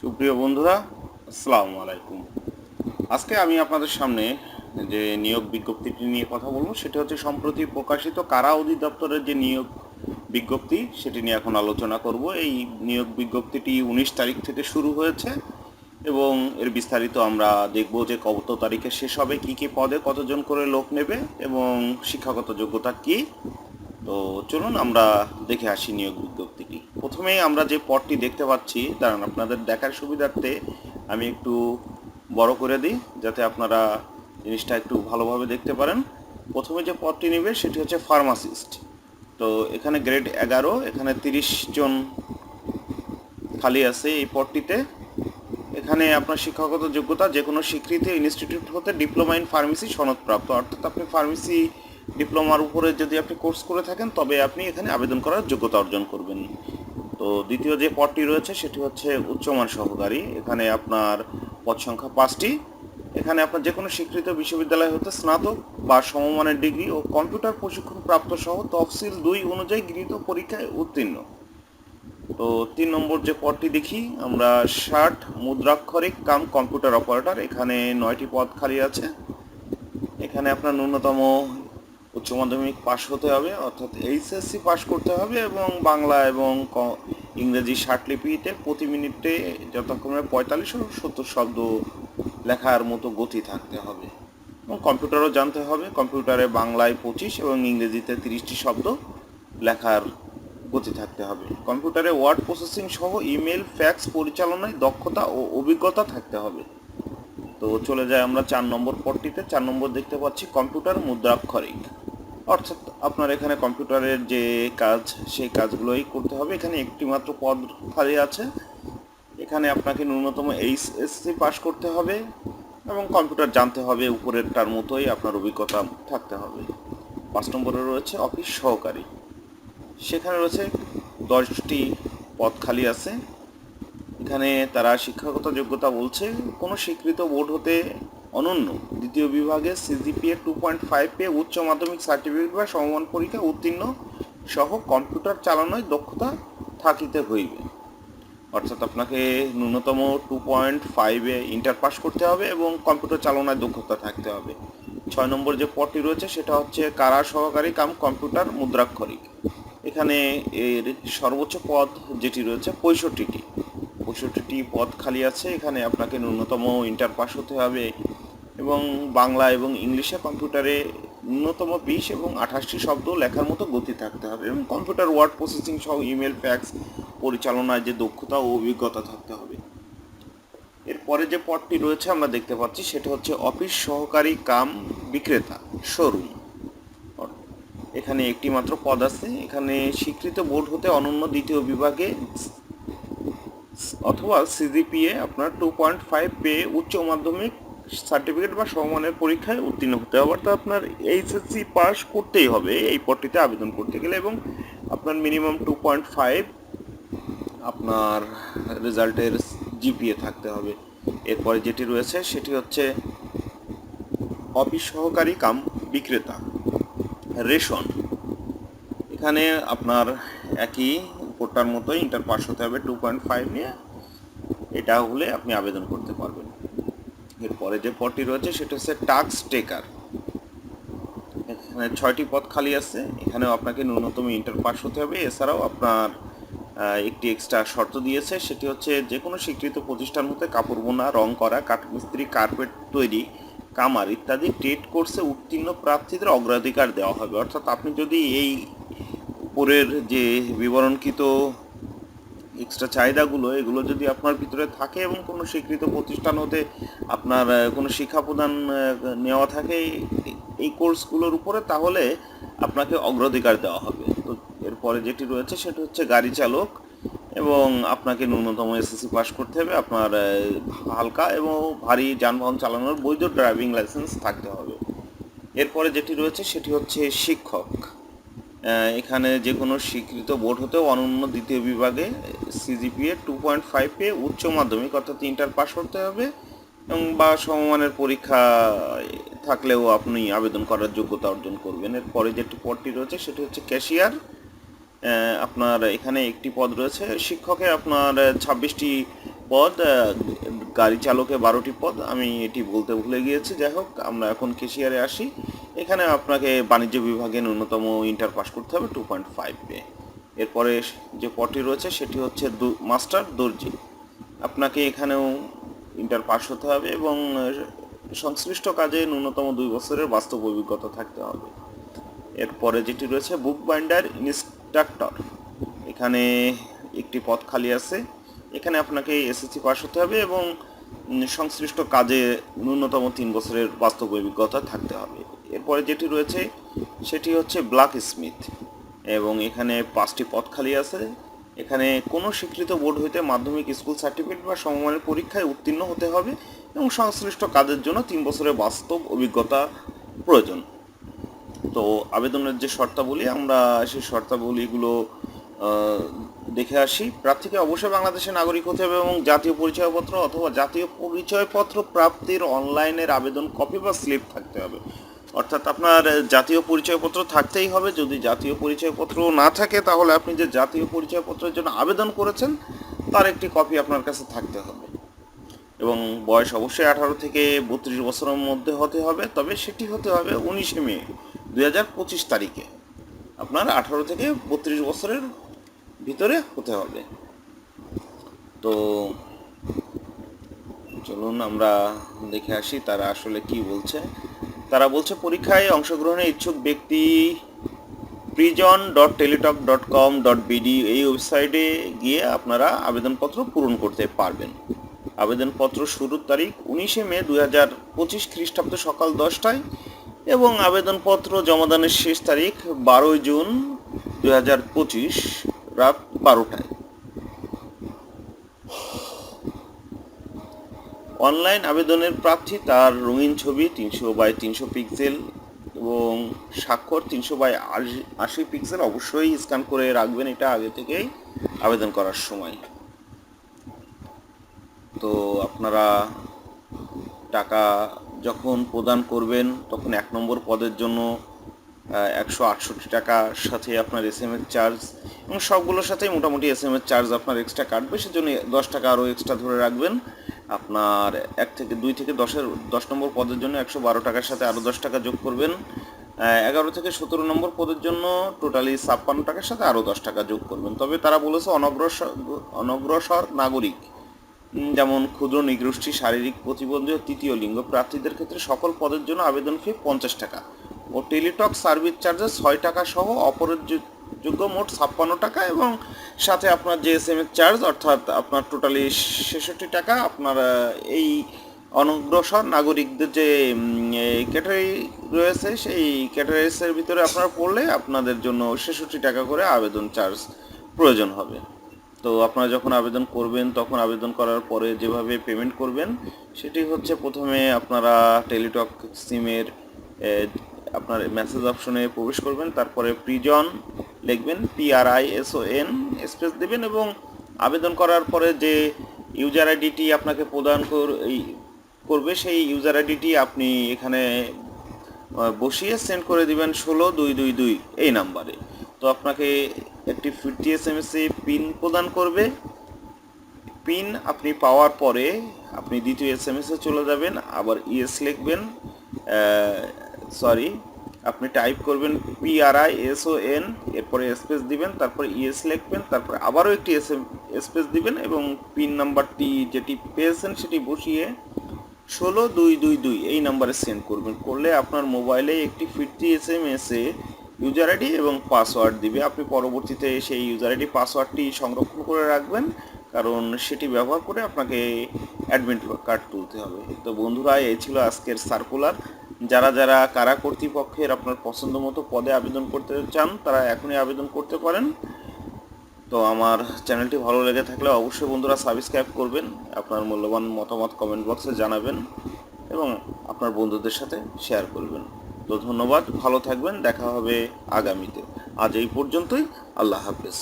সুপ্রিয় বন্ধুরা, আসসালামু আলাইকুম। আজকে আমি আপনাদের সামনে যে নিয়োগ বিজ্ঞপ্তিটি নিয়ে কথা বলব, সেটা হচ্ছে সম্প্রতি প্রকাশিত কারা অধিদপ্তরের যে নিয়োগ বিজ্ঞপ্তি, সেটি নিয়ে এখন আলোচনা করব। এই নিয়োগ বিজ্ঞপ্তিটি উনিশ তারিখ থেকে শুরু হয়েছে এবং এর বিস্তারিত আমরা দেখব যে কত তারিখে শেষ হবে, কী কী পদে কতজন করে লোক নেবে এবং শিক্ষাগত যোগ্যতা কী। তো চলুন আমরা দেখে আসি নিয়োগ বিজ্ঞপ্তিটি। প্রথমেই আমরা যে পদটি দেখতে পাচ্ছি, দাঁড়ান, আপনাদের দেখার সুবিধার্থে আমি একটু বড় করে দিই, যাতে আপনারা জিনিসটা একটু ভালোভাবে দেখতে পারেন। প্রথমে যে পদটি নেবে সেটি হচ্ছে ফার্মাসিস্ট। তো এখানে গ্রেড এগারো, এখানে তিরিশ জন খালি আছে এই পদটিতে এখানে আপনার শিক্ষাগত যোগ্যতা যে কোনো স্বীকৃতি ইনস্টিটিউট হতে ডিপ্লোমা ইন ফার্মেসি সনদপ্রাপ্ত। অর্থাৎ আপনি ফার্মেসি ডিপ্লোমার উপরে যদি আপনি কোর্স করে থাকেন, তবে আপনি এখানে আবেদন করার যোগ্যতা অর্জন করবেন। তো দ্বিতীয় যে পদটি রয়েছে, সেটি হচ্ছে উচ্চমান সহকারী। এখানে আপনার পদ সংখ্যা পাঁচটি। এখানে আপনার যে কোনো স্বীকৃত বিশ্ববিদ্যালয় হতে স্নাতক বা সমমানের ডিগ্রি ও কম্পিউটার প্রশিক্ষণ প্রাপ্ত সহ তফসিল দুই অনুযায়ী গৃহীত পরীক্ষায় উত্তীর্ণ। তো তিন নম্বর যে পদটি দেখি, আমরা ষাট মুদ্রাক্ষরিক কাম কম্পিউটার অপারেটর। এখানে নয়টি পদ খালি আছে। এখানে আপনার ন্যূনতম উচ্চ মাধ্যমিক পাশ হতে হবে, অর্থাৎ এইচএসসি পাশ করতে হবে এবং বাংলা এবং ইংরেজি লিপিতে প্রতি মিনিটে যথাক্রমে পঁয়তাল্লিশ ও সত্তর শব্দ লেখার মতো গতি থাকতে হবে। এবং কম্পিউটারও জানতে হবে, কম্পিউটারে বাংলায় পঁচিশ এবং ইংরেজিতে তিরিশটি শব্দ লেখার গতি থাকতে হবে। কম্পিউটারে ওয়ার্ড প্রসেসিং সহ ইমেল, ফ্যাক্স পরিচালনায় দক্ষতা ও অভিজ্ঞতা থাকতে হবে। তো চলে যাই আমরা চার নম্বর পদটিতে। চার নম্বর দেখতে পাচ্ছি কম্পিউটার মুদ্রাক্ষরিক। অর্থাৎ আপনার এখানে কম্পিউটারের যে কাজ, সেই কাজগুলোই করতে হবে। এখানে একটি মাত্র পদ খালি আছে। এখানে আপনাকে ন্যূনতম এইচএসসি পাস করতে হবে এবং কম্পিউটার জানতে হবে উপরেরটার মতোই আপনার অভিজ্ঞতা থাকতে হবে। পাঁচ নম্বরে রয়েছে অফিস সহকারী। সেখানে রয়েছে দশটি পদ খালি আছে। এখানে তারা শিক্ষাগত যোগ্যতা বলছে। কোনো স্বীকৃত বোর্ড হতে অনন্য। দ্বিতীয় বিভাগে সিজিপিএ টু পয়েন্ট ফাইভ পেয়ে উচ্চ মাধ্যমিক সার্টিফিকেট বা সমমান পরীক্ষা উত্তীর্ণ সহ কম্পিউটার চালানোয় দক্ষতা থাকিতে হইবে। অর্থাৎ আপনাকে ন্যূনতম টু পয়েন্ট ফাইভে ইন্টার পাস করতে হবে এবং কম্পিউটার চালনায় দক্ষতা থাকতে হবে। ছয় নম্বর যে পদটি রয়েছে, সেটা হচ্ছে কারা সহকারী কাম কম্পিউটার মুদ্রাক্ষরিক। এখানে এর সর্বোচ্চ পদ যেটি রয়েছে, পঁয়ষট্টিটি। পঁয়ষট্টিটি পদ খালি আছে। এখানে আপনাকে ন্যূনতম ইন্টার পাস হতে হবে এবং বাংলা এবং ইংলিশে কম্পিউটারে ন্যূনতম বিশ এবং আঠাশটি শব্দ লেখার মতো গতি থাকতে হবে। এবং কম্পিউটার ওয়ার্ড প্রসেসিং সহ ইমেল, ফ্যাক্স পরিচালনায় যে দক্ষতা ও অভিজ্ঞতা থাকতে হবে। এরপরে যে পদটি রয়েছে আমরা দেখতে পাচ্ছি, সেটা হচ্ছে অফিস সহকারী কাম বিক্রেতা, শোরুম। এখানে একটি মাত্র পদ আছে। এখানে স্বীকৃত বোর্ড হতে অনন্য দ্বিতীয় বিভাগে অথবা সিজিপিএ আপনার টু পয়েন্ট ফাইভ পেয়ে উচ্চ মাধ্যমিক সার্টিফিকেট বা সমমানের পরীক্ষায় উত্তীর্ণ হতে হবে। অর্থাৎ আপনার এইচএসসি পাস করতেই হবে এই পদটিতে আবেদন করতে গেলে এবং আপনার মিনিমাম টু পয়েন্ট ফাইভ আপনার রেজাল্টের জিপিএ থাকতে হবে। এরপরে যেটি রয়েছে সেটি হচ্ছে অফিস সহকারী কাম বিক্রেতা রেশন। এখানে আপনার একই উপরটার মতো ইন্টার পাস হতে হবে টু পয়েন্ট ফাইভ নিয়ে। এটা হলে আপনি আবেদন করতে পারবেন। এরপরে যে পদটি রয়েছে, সেটা হচ্ছে টাক্স টেকার এখানে ছয়টি পদ খালি আছে। এখানেও আপনাকে ন্যূনতম ইন্টার পাস হতে হবে। এছাড়াও আপনার একটি এক্সট্রা শর্ত দিয়েছে। সেটি হচ্ছে যে কোনো স্বীকৃত প্রতিষ্ঠান হতে কাপড় বোনা, রং করা কাঠমিস্ত্রি কার্পেট তৈরি, কামার ইত্যাদি টেট কোর্সে উত্তীর্ণ প্রার্থীদের অগ্রাধিকার দেওয়া হবে। অর্থাৎ আপনি যদি এই উপরের যে বিবরণকৃত এক্সট্রা চাহিদাগুলো, এগুলো যদি আপনার ভিতরে থাকে এবং কোনো স্বীকৃত প্রতিষ্ঠান হতে আপনার কোনো শিক্ষা প্রদান নেওয়া থাকে এই- কোর্সগুলোর উপরে, তাহলে আপনাকে অগ্রাধিকার দেওয়া হবে। তো এরপরে যেটি রয়েছে, সেটা হচ্ছে গাড়ি চালক এবং আপনাকে ন্যূনতম এসএসসি পাস করতে হবে। আপনার হালকা এবং ভারী যানবাহন চালানোর বৈধ ড্রাইভিং লাইসেন্স থাকতে হবে। এরপরে যেটি রয়েছে, সেটি হচ্ছে শিক্ষক। এখানে যে কোনো স্বীকৃত বোর্ড হতেও অনন্য দ্বিতীয় বিভাগে সিজিপিএ টু পয়েন্ট ফাইভ পেয়ে উচ্চ মাধ্যমিক, অর্থাৎ ইন্টার পাস করতে হবে, এবং বা সমমানের পরীক্ষা থাকলেও আপনি আবেদন করার যোগ্যতা অর্জন করবেন। এরপরে যেটি পদটি রয়েছে, সেটি হচ্ছে ক্যাশিয়ার আপনার এখানে একটি পদ রয়েছে, শিক্ষকে আপনার ছাব্বিশটি পদ গাড়ি চালকে বারোটি পদ। আমি এটি বলতে ভুলে গিয়েছি। যাই হোক, আমরা এখন ক্যাশিয়ারে আসি। এখানে আপনাকে বাণিজ্য বিভাগে ন্যূনতম ইন্টার পাস করতে হবে টু পয়েন্ট ফাইভ এরপরে যে পদটি রয়েছে, সেটি হচ্ছে মাস্টার দর্জি। আপনাকে এখানেও ইন্টার পাস হতে হবে এবং সংশ্লিষ্ট কাজে ন্যূনতম দুই বছরের বাস্তব অভিজ্ঞতা থাকতে হবে। এরপরে যেটি রয়েছে বুক বাইন্ডার ইনস্ট্রাক্টর এখানে একটি পদ খালি আছে। এখানে আপনাকে এসএসসি পাস হতে হবে এবং সংশ্লিষ্ট কাজে ন্যূনতম তিন বছরের বাস্তব অভিজ্ঞতা থাকতে হবে। এরপরে যেটি রয়েছে, সেটি হচ্ছে ব্ল্যাক স্মিথ এবং এখানে পাঁচটি পদ খালি আছে। এখানে কোনো স্বীকৃত বোর্ড হইতে মাধ্যমিক স্কুল সার্টিফিকেট বা সমমানের পরীক্ষায় উত্তীর্ণ হতে হবে এবং সংশ্লিষ্ট কাজের জন্য তিন বছরের বাস্তব অভিজ্ঞতা প্রয়োজন। তো আবেদনের যে শর্তাবলী, আমরা সেই শর্তাবলীগুলো দেখে আসি। প্রার্থীকে অবশ্যই বাংলাদেশের নাগরিক হতে হবে এবং জাতীয় পরিচয়পত্র অথবা জাতীয় পরিচয়পত্র প্রাপ্তির অনলাইনের আবেদন কপি বা স্লিপ থাকতে হবে। অর্থাৎ আপনার জাতীয় পরিচয়পত্র থাকতেই হবে। যদি জাতীয় পরিচয়পত্র না থাকে, তাহলে আপনি যে জাতীয় পরিচয়পত্রের জন্য আবেদন করেছেন, তার একটি কপি আপনার কাছে থাকতে হবে। এবং বয়স অবশ্যই আঠারো থেকে বত্রিশ বছরের মধ্যে হতে হবে, তবে সেটি হতে হবে উনিশে মে দুই হাজার পঁচিশ তারিখে। আপনার আঠারো থেকে বত্রিশ বছরের ভিতরে হতে হবে। তো চলুন আমরা দেখে আসি তারা আসলে কি বলছে। তারা বলছে, পরীক্ষায় অংশগ্রহণে ইচ্ছুক ব্যক্তি prison dot Teletalk dot com dot BD এই ওয়েবসাইটে গিয়ে আপনারা আবেদনপত্র পূরণ করতে পারবেন। আবেদনপত্র শুরুর তারিখ উনিশে মে দু হাজার পঁচিশ খ্রিস্টাব্দ সকাল দশটায় এবং আবেদনপত্র জমাদানের শেষ তারিখ বারোই জুন দু হাজার পঁচিশ রাত বারোটায়। অনলাইন আবেদনের প্রার্থী তার রঙিন ছবি তিনশো বাই তিনশো পিক্সেল এবং স্বাক্ষর তিনশো বাই আশি পিক্সেল অবশ্যই স্ক্যান করে রাখবেন এটা আগে থেকেই আবেদন করার সময়। তো আপনারা টাকা যখন প্রদান করবেন তখন এক নম্বর পদের জন্য একশো আটষট্টি টাকার সাথে আপনার এস এম এর চার্জ এবং সবগুলোর সাথেই মোটামুটি এস এম এর চার্জ আপনার এক্সট্রা কাটবে, সেজন্য দশ টাকা আরও এক্সট্রা ধরে রাখবেন। আপনার এক থেকে দুই থেকে দশের, দশ নম্বর পদের জন্য একশো বারো টাকার সাথে আরও দশ টাকা যোগ করবেন। এগারো থেকে সতেরো নম্বর পদের জন্য টোটালি ছাপ্পান্ন টাকার সাথে আরও দশ টাকা যোগ করবেন। তবে তারা বলেছে অনগ্রসর অনগ্রসর নাগরিক যেমন ক্ষুদ্র নিগোষ্ঠী শারীরিক প্রতিবন্ধী তৃতীয় লিঙ্গ প্রার্থীদের ক্ষেত্রে সকল পদের জন্য আবেদন ফি পঞ্চাশ টাকা। ও টেলিটক সার্ভিস চার্জেস ছয় টাকা সহ অপরের যোগ্য মোট ছাপ্পান্ন টাকা এবং সাথে আপনার যে এস এম এর চার্জ অর্থাৎ আপনার টোটালি ছেষট্টি টাকা, আপনার এই অনগ্রসর নাগরিকদের যে ক্যাটারি রয়েছে, সেই ক্যাটারিসের ভিতরে আপনারা পড়লে আপনাদের জন্য ছেষট্টি টাকা করে আবেদন চার্জ প্রয়োজন হবে। তো আপনারা যখন আবেদন করবেন, তখন আবেদন করার পরে যেভাবে পেমেন্ট করবেন, সেটি হচ্ছে প্রথমে আপনারা টেলিটক সিমের আপনার মেসেজ অপশনে প্রবেশ করবেন, তারপরে প্রিজন লিখবেন P R I S O N space দেবেন এবং আবেদন করার পরে যে ইউজার আইডিটি আপনাকে প্রদান করবে, সেই ইউজার আইডিটি আপনি এখানে বসিয়ে সেন্ড করে দিবেন ষোলো দুই দুই দুই, এই নাম্বারে তো আপনাকে একটি fifty S M S pin প্রদান করবে। পিন আপনি পাওয়ার পরে আপনি দ্বিতীয় এস এম এস চলে যাবেন, আবার ইএস লিখবেন সরি, আপনি টাইপ করবেন P R I S O N এরপরে স্পেস দিবেন, তারপর ইএস লিখবেন, তারপর আবারও একটি এস স্পেস দিবেন এবং পিন নাম্বারটি যেটি পেয়েছেন সেটি বসিয়ে ষোলো দুই দুই দুই এই নাম্বারে সেন্ড করবেন। করলে আপনার মোবাইলে একটি fifty S M S user ID এবং পাসওয়ার্ড দিবে। আপনি পরবর্তীতে সেই ইউজার আইডি পাসওয়ার্ডটি সংরক্ষণ করে রাখবেন, কারণ সেটি ব্যবহার করে আপনাকে অ্যাডমিট কার্ড তুলতে হবে। তো বন্ধুরা, এই ছিল আজকের সার্কুলার যারা যারা কারা কর্তৃপক্ষের আপনার পছন্দ মতো পদে আবেদন করতে চান, তারা এখনই আবেদন করতে পারেন। তো আমার চ্যানেলটি ভালো লেগে থাকলে অবশ্যই বন্ধুরা সাবস্ক্রাইব করবেন, আপনার মূল্যবান মতামত কমেন্ট বক্সে জানাবেন এবং আপনার বন্ধুদের সাথে শেয়ার করবেন। তো ধন্যবাদ, ভালো থাকবেন, দেখা হবে আগামীতে। আজ এই পর্যন্তই, আল্লাহ হাফেজ।